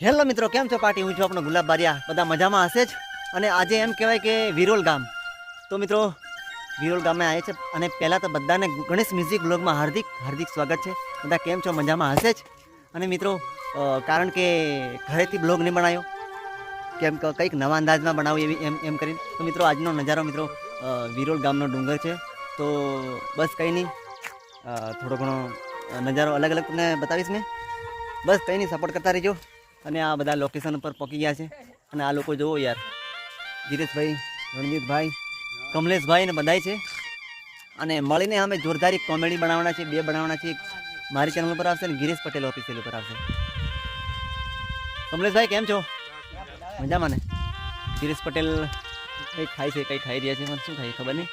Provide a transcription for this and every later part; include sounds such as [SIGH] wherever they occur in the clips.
Hello મિત્રો, કેમ છો પાર્ટી? હું છું આપણો ગુલાબ બારિયા. બધા મજામાં હશે જ? અને આજે એમ કહેવાય કે વિરોલ ગામ. તો મિત્રો, વિરોલ ગામે આવે છે અને પહેલાં તો બધાને ગણેશ મ્યુઝિક બ્લોગમાં હાર્દિક હાર્દિક સ્વાગત છે. બધા કેમ છો? મજામાં હશે જ? અને મિત્રો કારણ કે ઘરેથી બ્લોગ નહીં બનાવ્યો, કેમ કે કંઈક નવા અંદાજમાં બનાવું એવી એમ એમ કરીને. તો મિત્રો, આજનો નજારો મિત્રો વિરોલ ગામનો ડુંગર છે. તો બસ કંઈ નહીં. થોડો ઘણો નજારો અલગ અલગ તમને બતાવીશ મેં બસ કંઈ નહીં સપોર્ટ કરતા રહીજો. અને આ બધા લોકેશન પર પહોંચી ગયા છે. અને આ લોકો જુઓ યાર. ધીરેશભાઈ રણજીતભાઈ કમલેશભાઈ ને બધાય છે. અને મળીને અમે જોરદારી કોમેડી બનાવવાના છે, બે બનાવવાના છે. મારી ચેનલ ઉપર આવશે અને ગિરીશ પટેલ ઓફિસિયલ ઉપર આવશે. કમલેશભાઈ, કેમ છો? મજામાં ને? ગિરીશ પટેલ કંઈ ખાય છે, કંઈ ખાઈ રહ્યા છે, મને શું ખાય ખબર નહીં?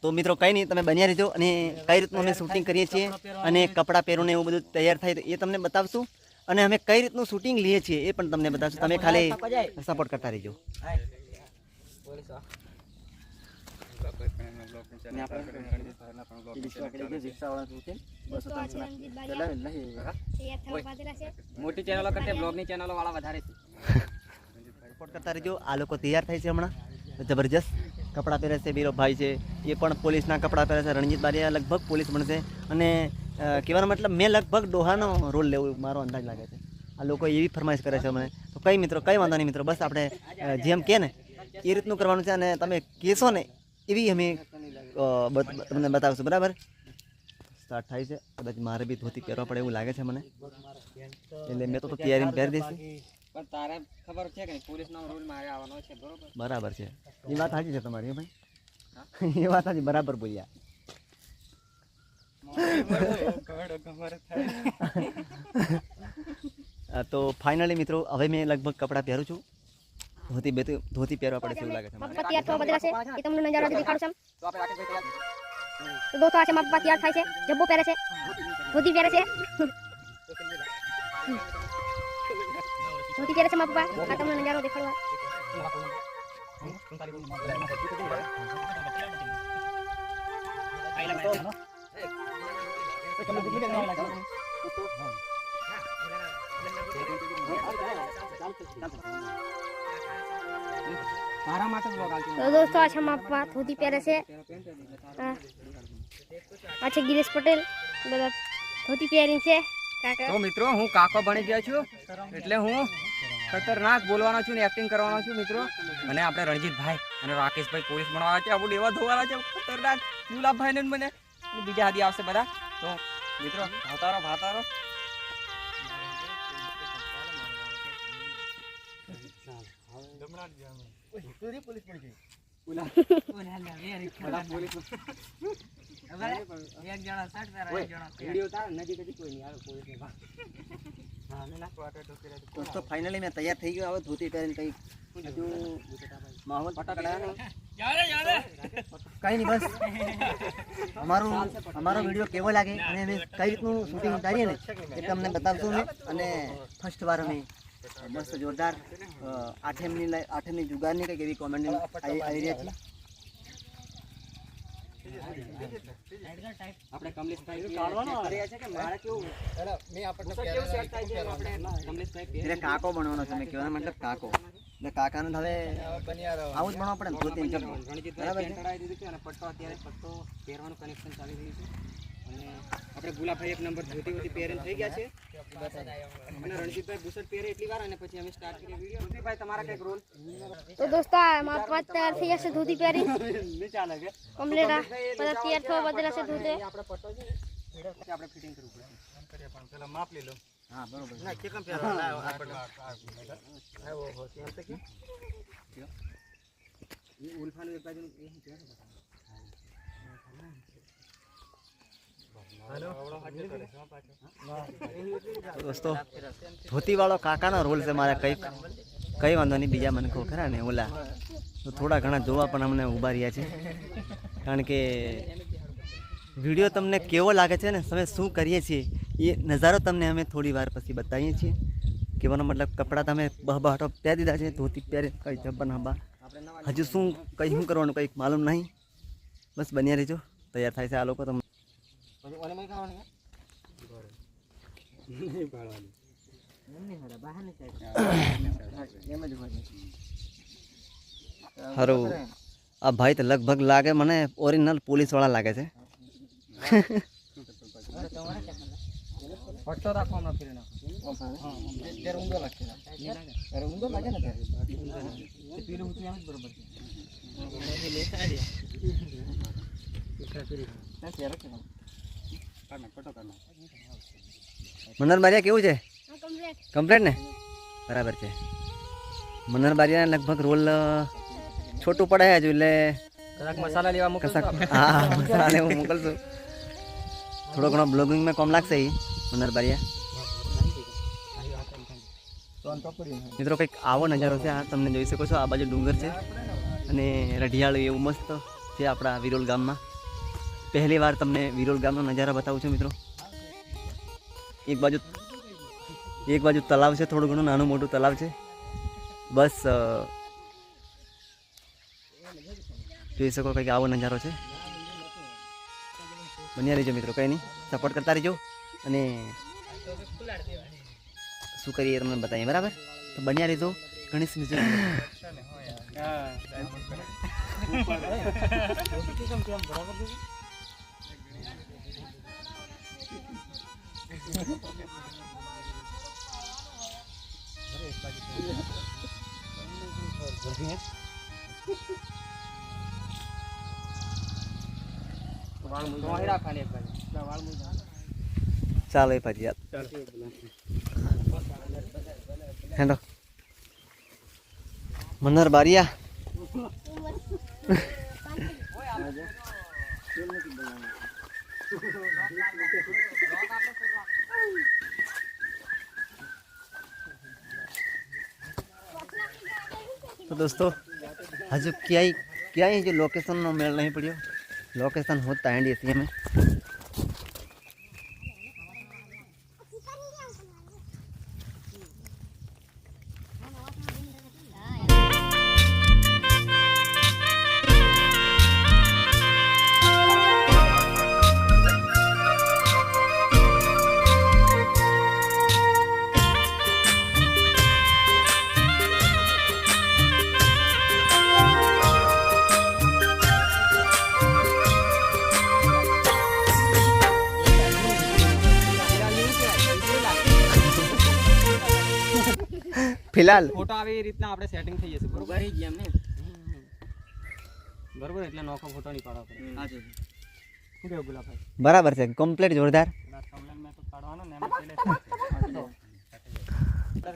તો મિત્રો કંઈ નહીં તમે બન્યા રહેજો અને કઈ રીતનું અમે શૂટિંગ કરીએ છીએ અને કપડાં પહેરો એવું બધું તૈયાર થાય તો એ તમને બતાવશું અને અમે કઈ રીતનું શૂટિંગ લઈએ છીએ એ પણ તમને બતાવશું. તમે ખાલી સપોર્ટ કરતા રહેજો. મોટી ચેનલો કરતા બ્લોગની ચેનલો વાળા વધારે છે. [LAUGHS] સપોર્ટ કરતા રહેજો. આ લોકો તૈયાર થાય છે હમણાં. જબરજસ્ત. કપડાં પહેરે છે બીરો છે, એ પણ પોલીસના કપડાં પહેરે છે, રણજીત બારિયા લગભગ પોલીસ બનશે અને કહેવાનો મતલબ મેં લગભગ ડોહાનો રોલ લેવો મારો અંદાજ લાગે છે. આ લોકો એવી ફરમાઈશ કરે છે મને તો કઈ મિત્રો, કઈ વાંધો નહીં મિત્રો, બસ આપણે જેમ કે ને, એ રીતનું કરવાનું છે અને તમે કહેશો ને, એવી અમે તમને બતાવશું, બરાબર? સ્ટાર્ટ થાય છે. કદાચ મારે બી ધોતી પહેરવા પડે એવું લાગે છે મને. એટલે મેં તો તૈયારી પહેરી દઈશું. પણ તારે ખબર છે કે પોલીસનો રૂલ મારે આવવાનો છે બરોબર? બરાબર છે. એ વાત સાચી છે તમારી ભાઈ. [LAUGHS] એ વાત સાચી બરાબર બોલ્યા. તો ફાઇનલી મિત્રો હવે મેં લગભગ કપડાં પહેરું છું. ધોતી બે ધોતી પહેરવા પડે છે એવું લાગે છે મને. તૈયાર થવા બદલા છે એ તમને નજારો દેખાડું છું તો આપણે રાકેશભાઈ તૈયાર તો દોસ્તો આ છે મારા પપ્પા તૈયાર થાય છે જબ્બો પહેરે છે ધોતી પહેરે છે. ધોતી પહેરે છે મારા પપ્પા. આ તમને નજારો દેખાડવા. તો દોસ્તો, આ છે મારા પપ્પા. ધોતી પહેરે છે. આ. છે ગિરીશ પટેલ. બધા ધોતી પહેરી છે. તો મિત્રો હું કાકો બની ગયો છું. એટલે હું ખતરનાક બોલવાનો છું ને એક્ટિંગ કરવાનો છું મિત્રો. અને આપણે રણજીતભાઈ અને રાકેશભાઈ પોલીસ બનવાના છે. આપણે એવા ધોવાના છે. ખતરનાક. યુલાભાઈ ને મને. બીજા આદિ આવશે બધા. તો મિત્રો ભાતારો. ભાતારો વીડિયો તાર નજીક નજીક કોઈ નહીં આવે પોલીસ દોસ્તો ફાઇનલી મેં તૈયાર થઈ ગયો હવે ધોતી પહેરીને કંઈક હજુ માહોલ ફટાકડા કઈ નહીં બસ. અમારું અમારો વીડિયો કેવો લાગે અને અમે કઈ રીતનું શૂટિંગ ઉતારીએ ને એ તમને બતાવશું ને અને ફર્સ્ટ વાર અમે મસ્ત જોરદાર આઠમની આઠમની જુગારની કંઈક એવી કોમેન્ટ આવી આવી રહ્યા છીએ આપણે કમલેશભાઈ છે કે મારે કેવું? મેં આપણને કાકો બનવાનો છે મેં કહેવાનો મતલબ કાકો. એટલે કાકાને હવે આવું જ બનવા પડે ને ધોતી. બરાબર છે? દીધું અને પટ્ટો અત્યારે પટ્ટો પહેરવાનું કનેક્શન ચાલી રહ્યું છે. આપણે ગુલાભાઈ એક નંબર ધોતી વોતી પહેરીને થઈ ગયા છે. અને રણજીતભાઈ બુશર્ટ પહેરે એટલી વાર અને પછી અમે સ્ટાર્ટ કરીએ વીડિયો રણજીતભાઈ તમારા કંઈક રોલ તો દોસ્તો મારા પપ્પા તૈયાર થઈ જશે ધોતી પહેરી. કમ્પ્લેટ બધા તૈયાર થવા બદલા છે ધોતે. આપણે પટ્ટો છે આપણે ફિટિંગ કરવું પડે હા બરોબર. એ ઉલ્ફાનું એક બાજુ એ શું કહેવાય? દોસ્તો ધોતીવાળો કાકાનો રોલ છે મારે કંઈક. કંઈ વાંધો નહીં બીજા મને કહો ખરા ને ઓલા. તો થોડા ઘણા જોવા પણ અમને ઊભા રહ્યા છે. કારણ કે વીડિયો તમને કેવો લાગે છે ને તમે શું કરીએ છીએ? એ નજારો તમને અમે થોડી વાર પછી બતાવીએ છીએ. કહેવાનો મતલબ કપડાં તમે બહબાટો પહેરી દીધા છે ધોતી પહેરે કંઈ જબ્બન હબા હજુ શું કંઈ શું કરવાનું કંઈક માલુમ નહીં. બસ બન્યા રહેજો. તૈયાર થાય છે આ લોકો તમને પછી ઓને મને ખાવાનું હારું આ ભાઈ તો લગભગ લાગે મને ઓરિજિનલ પોલીસવાળા લાગે છે. બરોબર મનર બારિયા કેવું છે? કમ્પ્લેટ ને? બરાબર છે. મનર બારિયા લગભગ રોલ છોટું પડે હજુ એટલે કદાચ મસાલા લેવા મોકલશો હા મોકલશું. થોડો ઘણો બ્લોગિંગમાં કોમ લાગશે એ બારિયા. હોય. મિત્રો કંઈક આવો નજારો છે આ તમને જોઈ શકો છો આ બાજુ ડુંગર છે. અને રઢિયાળ એવું મસ્ત છે આપણા વિરોલ ગામમાં. પહેલી વાર તમને વિરોલ ગામનો નજારો બતાવું છું, મિત્રો. એક બાજુ એક બાજુ તલાવ છે, થોડું ઘણું નાનું મોટું તલાવ છે. બસ જોઈ શકો કંઈક આવો નજારો છે. બન્યા રહીજો, મિત્રો, કંઈ નહીં. સપોર્ટ કરતા રહીજો અને શું કરીએ તમને બતાવીએ, બરાબર? તો બન્યા રહીજો, ગણેશ મ્યુઝિક તો ચાલો એ પછી યાર હેંડો મનર બારિયા તો દોસ્તો હજુ ક્યાંય ક્યાંય જો લોકેશનનો મેળ નહીં પડ્યો લોકેશન હોતા એન્ડી છીએ અમે ફિલહાલ ફોટો આવે એ રીતના આપણે સેટિંગ થઈ જશે બરોબર એ જ ને બરોબર એટલે નોકો ફોટો ની પાડો પડે હા શું કે ગુલાબભાઈ બરાબર છે કમ્પ્લીટ જોરદાર કમ્પ્લેટ મેં તો પાડવાનો ને એમ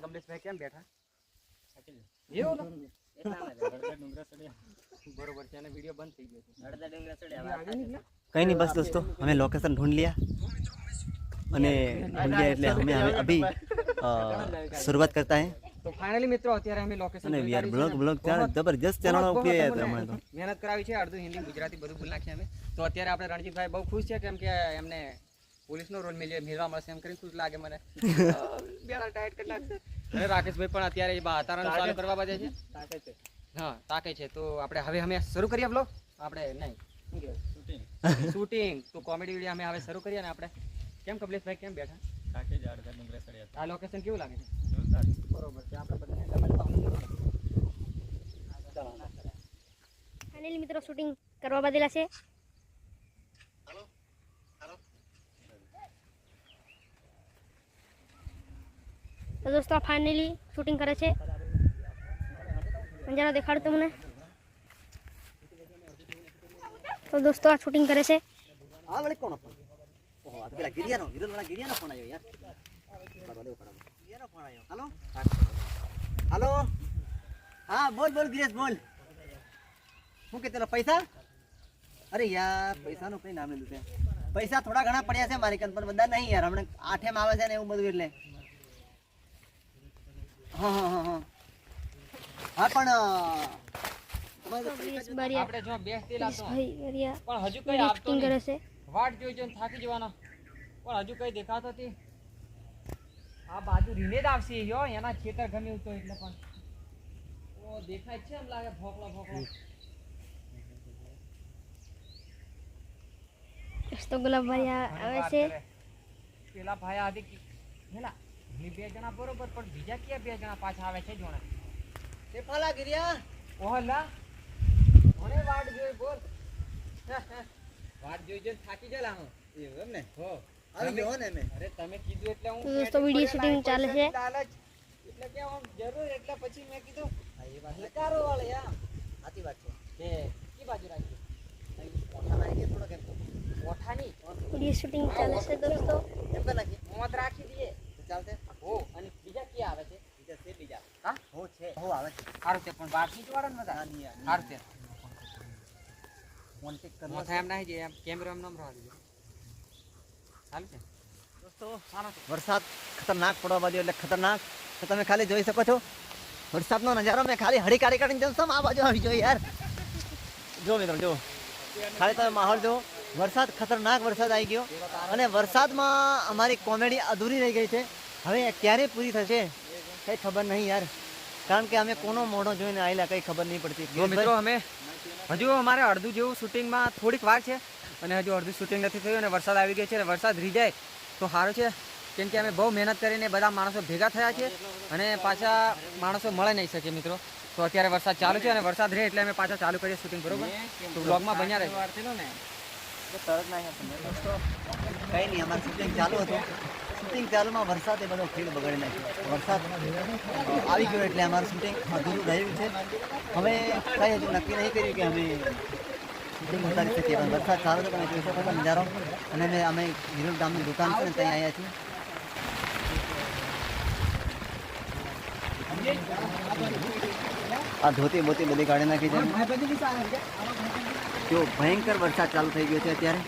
કમ્પ્લેટ ભાઈ કેમ બેઠા એવું कहीं नहीं बस दोस्तों हमें लोकेशन ढूंढ लिया अने ढूंढ लिया इसलिए हमें अभी शुरुआत करता है તો ફાઇનલી મિત્રો અત્યારે અમે લોકેશન અને યાર બ્લોગ બ્લોગ ચાલ જબરજસ્ત ચેનલો યાર તમારે તો. મહેનત કરાવી છે અડધું હિન્દી ગુજરાતી બધું ભૂલ નાખ્યા અમે. તો અત્યારે આપણે રણજીતભાઈ બહુ ખુશ છે કેમ કે એમને પોલીસનો રોલ મળ્યો મેળવા મળશે એમ કરીને ખુશ લાગે મને. [LAUGHS] બેડા ટાઈટ કરી નાખશે. અને રાકેશભાઈ પણ અત્યારે એ હાતારાનું ચાલુ કરવા બાજે છે. હા તાકે છે. તો આપણે હવે અમે શરૂ કરીએ બ્લોગ આપણે નહીં. શૂટિંગ [LAUGHS] તો કોમેડી વીડિયો અમે હવે શરૂ કરીએ ને આપણે. કેમ કમલેશભાઈ કેમ બેઠા? આ લોકેશન કેવું લાગે છે? બરોબર ફાઇનલી મિત્રો શૂટિંગ કરવા બાંધેલા છે. તો દોસ્તો ફાઇનલી શૂટિંગ કરે છે. નજારો દેખાડું તમને. તો દોસ્તો આ શૂટિંગ કરે છે. આ વળી કોણ ઓહો, આ પેલા ગિરિયાનો ગિરિયાનો ફોન આવ્યો યાર. બરાબર બરાબર હાલો? હાલો? હા બોલ બોલ ગિરેશ બોલ. શું કે તેના પૈસા? અરે યાર પૈસાનું કઈ નામ લીધું છે? પૈસા થોડા ઘણા પડ્યા છે મારી કંદ પણ બધા નહીં યાર. હમણાં આઠેમ આવે છે ને એવું બધું એટલે. હા હા હા હા. હા પણ આપણે જો બેસતી લાગતો પણ હજુ કઈ આપતો કરે છે. વાટ જોઈ જોઈને થાકી જવાના. પણ હજુ કઈ દેખાતો નથી. આ બાજુ રીને જ આવશે યો એના ખેતર ગમે તો એટલે પણ. ઓ દેખાય છે એમ લાગે ભોકલો ભોકલો તો ગુલાબભાઈ આવે છે. પેલા ભાઈ આદિ હેલા ની બે જણા બરોબર પણ બીજા ક્યાં બે જણા પાછા આવે છે જોણે? તે ફાલા ગિરિયા. ઓહલા કોને વાટ જોઈ બોલ. વાટ જોઈ જોઈ થાકી ગયેલા હું. એવું એમ ને? હો. અરે તમે કીધું એટલે હું દોસ્તો વીડિયો શૂટિંગ ચાલે છે. એટલે કે આમ જરૂર એટલે પછી મેં કીધું એ વાત હલકારો વાળે યાર સાચી વાત છે. કે કી બાજુ રાખી? ઓઠા નાખી દે થોડોક ઓઠાની? વીડિયો શૂટિંગ ચાલે છે દોસ્તો. એમ મોત રાખી દઈએ. તો ચાલશે. હો અને બીજા ક્યાં આવે છે? બીજા છે બીજા. હા? હો છે. હો આવે છે. સારું છે પણ બારથી વાળા ને ના, નહીં. સારું કોન્ટેક્ટ કરવો એમ નમ રહેવા દીધો સારું છે દોસ્તો સારું છે વરસાદ ખતરનાક પડવા બાજુ એટલે ખતરનાક. તો તમે ખાલી જોઈ શકો છો. વરસાદનો નજારો મેં ખાલી હળી કાઢી કાઢીને જઉં છું આ બાજુ આવી જોઈએ યાર. જો મિત્રો જો. ખાલી તમે માહોલ જો વરસાદ ખતરનાક વરસાદ આવી ગયો. અને વરસાદમાં અમારી કોમેડી અધૂરી રહી ગઈ છે. હવે ક્યારે પૂરી થશે કંઈ ખબર નહીં યાર. કારણ કે અમે કોનો મોઢો જોઈને આવેલા કંઈ ખબર નહીં પડતી. જો મિત્રો અમે હજુ અમારે અડધું જેવું શૂટિંગમાં થોડીક વાર છે. અને હજુ અડધું શૂટિંગ નથી થયું અને વરસાદ આવી ગયો છે અને વરસાદ રહી જાય તો સારું છે. કેમ કે અમે બહુ મહેનત કરીને બધા માણસો ભેગા થયા છે અને પાછા માણસો મળે નહીં શકે મિત્રો. તો અત્યારે વરસાદ ચાલુ છે અને વરસાદ રહે એટલે અમે પાછા ચાલુ કરીએ શૂટિંગ બરોબર? તો બ્લોગમાં બન્યા રહે. કઈ નહીં, અમારું શૂટિંગ ચાલુ હતું. શૂટિંગ ચાલુમાં વરસાદ એ બધો ફીલ બગડી નાખ્યો. વરસાદ આવી ગયો એટલે અમારું શૂટિંગ અધૂરું રહ્યું છે. હવે કઈ હજુ નક્કી નહીં કર્યું કે અમે ઉતારી શકીએ પણ વરસાદ સારો છે તમે જોઈ શકો અને અમે અમે હિરોલ ગામની દુકાન છે ને ત્યાં આવ્યા છીએ. આ ધોતી બોતી બધી કાઢી નાખી છે. જો ભયંકર વરસાદ ચાલુ થઈ ગયો છે અત્યારે.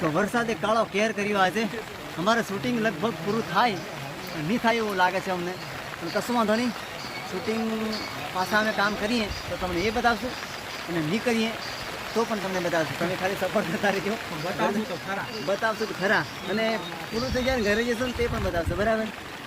તો વરસાદે કાળો કેર કર્યો આજે. અમારે શૂટિંગ લગભગ પૂરું થાય. નહીં થાય એવું લાગે છે અમને. કશું વાંધો નહીં. શૂટિંગ પાછા અમે કામ કરીએ તો તમને એ બતાવશું અને નહીં કરીએ તો પણ તમને બતાવશું. તમે ખાલી સપોર્ટ કરતા રહેજો બતાવશું તો ખરા. બતાવશું તો ખરા. અને પૂરું થઈ જાય ઘરે જશો ને તે પણ બતાવશો. બરાબર?